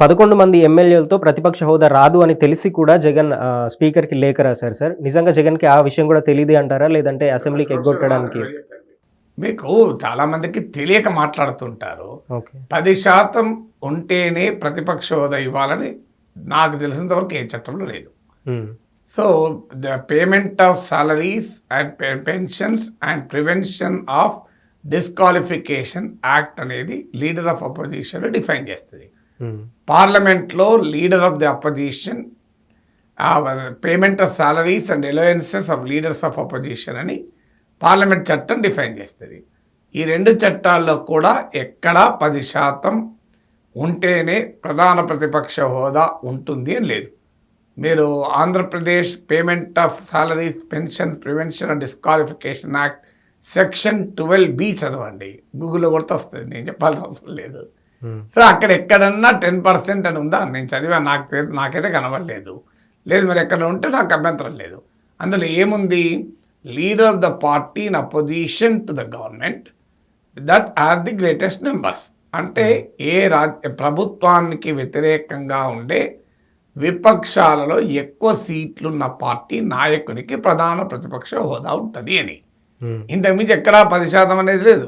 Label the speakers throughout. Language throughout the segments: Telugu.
Speaker 1: పదకొండు మంది ఎమ్మెల్యేలతో ప్రతిపక్ష హోదా రాదు అని తెలిసి కూడా జగన్ స్పీకర్కి లేఖ రాశారు సార్. నిజంగా జగన్కి ఆ విషయం కూడా తెలియదు అంటారా? లేదంటే అసెంబ్లీకి ఎగ్గొట్టడానికి?
Speaker 2: మీకు చాలా మందికి తెలియక మాట్లాడుతుంటారు. పది శాతం ఉంటేనే ప్రతిపక్ష హోదా ఇవ్వాలని నాకు తెలిసినంత వరకు ఏ చట్టంలో లేదు. So the payment of salaries and pensions and prevention of disqualification act అనేది లీడర్ ఆఫ్ అపోజిషన్ డిఫైన్ చేస్తుంది. పార్లమెంట్లో leader of the opposition payment of salaries and allowances of leaders of opposition అని పార్లమెంట్ చట్టం డిఫైన్ చేస్తుంది. ఈ రెండు చట్టాల్లో కూడా ఎక్కడా పది శాతం ఉంటేనే ప్రధాన ప్రతిపక్ష హోదా ఉంటుంది అని లేదు. మీరు Andhra Pradesh payment of salaries pension prevention and disqualification act section twelve B చదవండి. గూగుల్లో కొడితే వస్తుంది. నేను చెప్పాల్సిన అవసరం లేదు. సో అక్కడ ఎక్కడన్నా టెన్ పర్సెంట్ అని ఉందా? నేను చదివా నాకు నాకైతే కనబడలేదు. లేదు మరి ఎక్కడ ఉంటే నాకు అభ్యంతరం లేదు. అందులో ఏముంది? Leader of the party in opposition to the government that are the greatest numbers అంటే ఏ రాజ్ ప్రభుత్వానికి వ్యతిరేకంగా ఉండే విపక్షాలలో ఎక్కువ సీట్లున్న పార్టీ నాయకునికి ప్రధాన ప్రతిపక్ష హోదా ఉంటుంది అని.
Speaker 1: ఉమ్,
Speaker 2: ఇంతకుమించి ఎక్కడా పది శాతం అనేది లేదు.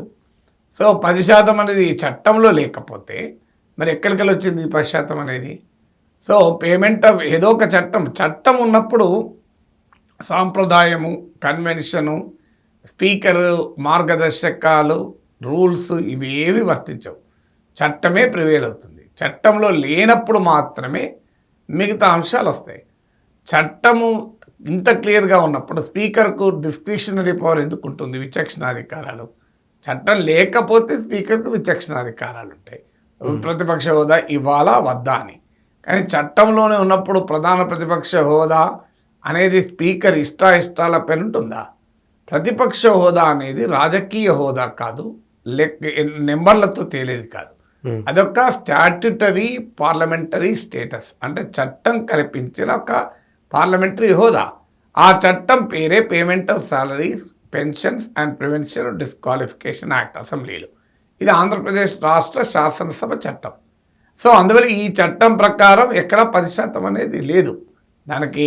Speaker 2: సో పది శాతం అనేది చట్టంలో లేకపోతే మరి ఎక్కడికి వచ్చింది ఈ పది శాతం అనేది? సో పేమెంట్ ఆఫ్ ఏదో ఒక చట్టం చట్టం ఉన్నప్పుడు సాంప్రదాయము కన్వెన్షను స్పీకరు మార్గదర్శకాలు రూల్స్ ఇవి ఏవి వర్తించవు. చట్టమే ప్రివేల్ అవుతుంది. చట్టంలో లేనప్పుడు మాత్రమే మిగతా అంశాలు వస్తాయి. చట్టము ఇంత క్లియర్గా ఉన్నప్పుడు స్పీకర్కు డిస్క్రిషనరీ పవర్ ఎందుకు ఉంటుంది? విచక్షణాధికారాలు. చట్టం లేకపోతే స్పీకర్కు విచక్షణాధికారాలు ఉంటాయి ప్రతిపక్ష హోదా ఇవ్వాలా వద్దా అని. కానీ చట్టంలోనే ఉన్నప్పుడు ప్రధాన ప్రతిపక్ష హోదా అనేది స్పీకర్ ఇష్టాయిష్టాల పైన ఉంటుందా ప్రతిపక్ష హోదా అనేది రాజకీయ హోదా కాదు లెక్క నెంబర్లతో తేలేది కాదు. అదొక స్టాట్యుటరీ పార్లమెంటరీ స్టేటస్. అంటే చట్టం కల్పించిన ఒక పార్లమెంటరీ హోదా. ఆ చట్టం పేరే payment of salaries pensions and prevention disqualification act అసెంబ్లీలో ఇది ఆంధ్రప్రదేశ్ రాష్ట్ర శాసనసభ చట్టం. సో అందువల్ల ఈ చట్టం ప్రకారం ఎక్కడ పది శాతం అనేది లేదు. దానికి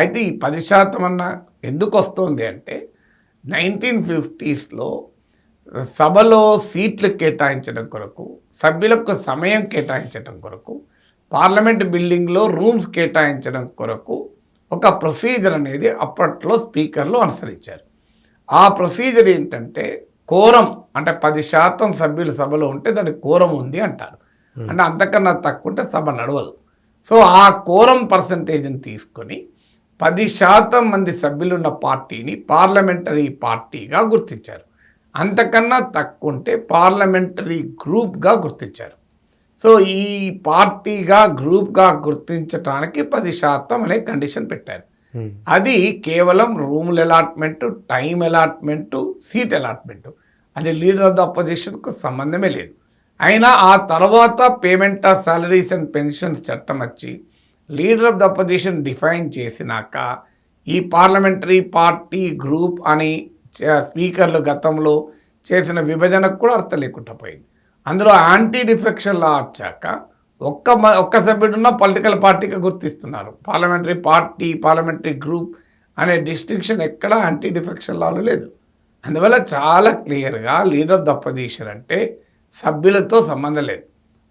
Speaker 2: అయితే ఈ పది శాతం అన్న ఎందుకు వస్తుంది అంటే నైన్టీన్ ఫిఫ్టీస్లో సభలో సీట్లు కేటాయించడం కొరకు సభ్యులకు సమయం కేటాయించడం కొరకు పార్లమెంట్ బిల్డింగ్లో రూమ్స్ కేటాయించడం కొరకు ఒక ప్రొసీజర్ అనేది అప్పట్లో స్పీకర్లు అనుసరించారు. ఆ ప్రొసీజర్ ఏంటంటే కోరం అంటే పది శాతం సభ్యులు సభలో ఉంటే దానికి కోరం ఉంది అంటారు అంటే అంతకన్నా తక్కువ ఉంటే సభ నడవదు. సో ఆ కోరం పర్సంటేజ్ని తీసుకొని పది శాతం మంది సభ్యులున్న పార్టీని పార్లమెంటరీ పార్టీగా గుర్తించారు. అంతకన్నా తక్కువ ఉంటే పార్లమెంటరీ గ్రూప్గా గుర్తించారు. సో ఈ పార్టీగా గ్రూప్గా గుర్తించడానికి పది శాతం అనే కండిషన్ పెట్టారు. అది కేవలం రూముల allotment time allotment seat allotment. అది లీడర్ ఆఫ్ ద అపోజిషన్కు సంబంధమే లేదు. అయినా ఆ తర్వాత payment of salaries and pensions చట్టం వచ్చి leader of the opposition define చేసినాక ఈ పార్లమెంటరీ పార్టీ గ్రూప్ అని స్పీకర్లు గతంలో చేసిన విభజనకు కూడా అర్థం లేకుండా పోయింది. అందులో యాంటీ డిఫెక్షన్ లా వచ్చాక ఒక్క మ- ఒక్క సభ్యుడున్న పొలిటికల్ పార్టీగా గుర్తిస్తున్నారు. పార్లమెంటరీ పార్టీ పార్లమెంటరీ గ్రూప్ అనే డిస్టింక్షన్ ఎక్కడా యాంటీ డిఫెక్షన్ లాలో లేదు. అందువల్ల చాలా క్లియర్గా లీడర్ ఆఫ్ ద అపోజిషన్ అంటే సభ్యులతో సంబంధం లేదు.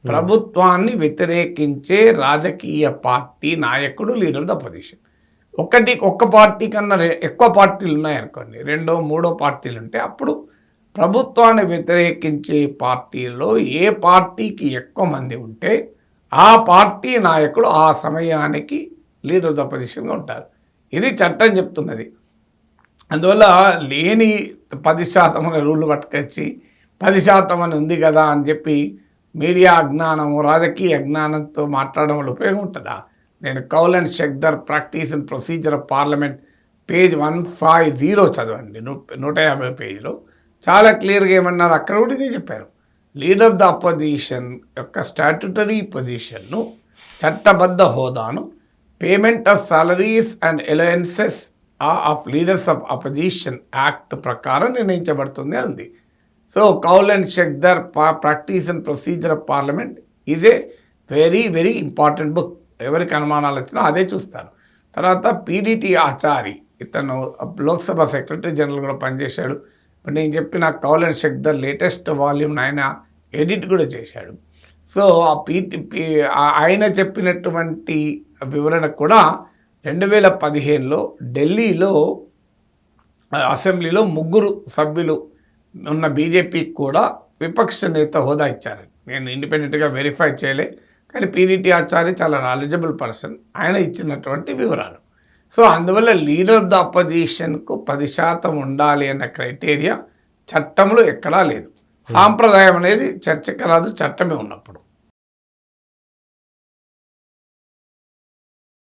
Speaker 2: ప్రభుత్వాన్ని వ్యతిరేకించే రాజకీయ పార్టీ నాయకుడు లీడర్ ఆఫ్ ద అపోజిషన్ ఒకటి ఒక్క పార్టీ కన్నా ఎక్కువ పార్టీలు ఉన్నాయనుకోండి రెండో మూడో పార్టీలు ఉంటే అప్పుడు ప్రభుత్వాన్ని వ్యతిరేకించే పార్టీల్లో ఏ పార్టీకి ఎక్కువ మంది ఉంటే ఆ పార్టీ నాయకుడు ఆ సమయానికి లీడర్ ఆఫ్ ద పొజిషన్గా ఉంటారు. ఇది చట్టం చెప్తున్నది. అందువల్ల లేని పది శాతం అనే రూల్ పట్టుకొచ్చి పది శాతం అని ఉంది కదా అని చెప్పి మీడియా అజ్ఞానము రాజకీయ అజ్ఞానంతో మాట్లాడడం వల్ల ఉపయోగం ఉంటుందా? నేను Kaul and Shakdher practice and procedure of parliament page one five zero చదవండి. నూ- నూట యాభై పేజీలో. చాలా క్లియర్గా ఏమన్నారు? అక్కడ కూడా ఇదే చెప్పారు. లీడర్ ఆఫ్ ద అపోజిషన్ యొక్క స్టాట్యుటరీ పొజిషన్ను చట్టబద్ధ హోదాను payment of salaries and allowances of leaders of opposition act ప్రకారం నిర్ణయించబడుతుంది అంది. So Kaul and Shakdher practice and procedure of parliament is a very very important book ఎవరికి అనుమానాలు వచ్చినా అదే చూస్తారు. తర్వాత పీడిటి ఆచారి ఇతను లోక్సభ సెక్రటరీ జనరల్ కూడా పనిచేశాడు. ఇప్పుడు నేను చెప్పిన Kaul and Shakdher latest volume ఆయన ఎడిట్ కూడా చేశాడు. సో ఆ పీటిపి ఆయన చెప్పినటువంటి వివరణ కూడా రెండు వేల పదిహేనులో ఢిల్లీలో అసెంబ్లీలో ముగ్గురు సభ్యులు ఉన్న బీజేపీకి కూడా విపక్ష నేత హోదా ఇచ్చారు. నేను ఇండిపెండెంట్గా వెరిఫై చేయలే కానీ పీడీటీ ఆచార్య చాలా నాలెడ్జబుల్ పర్సన్ ఆయన ఇచ్చినటువంటి వివరాలు. సో అందువల్ల లీడర్ ఆఫ్ ద అపోజిషన్కు పది శాతం ఉండాలి అన్న క్రైటీరియా చట్టంలో ఎక్కడా లేదు. సాంప్రదాయం అనేది చర్చకు రాదు చట్టమే ఉన్నప్పుడు.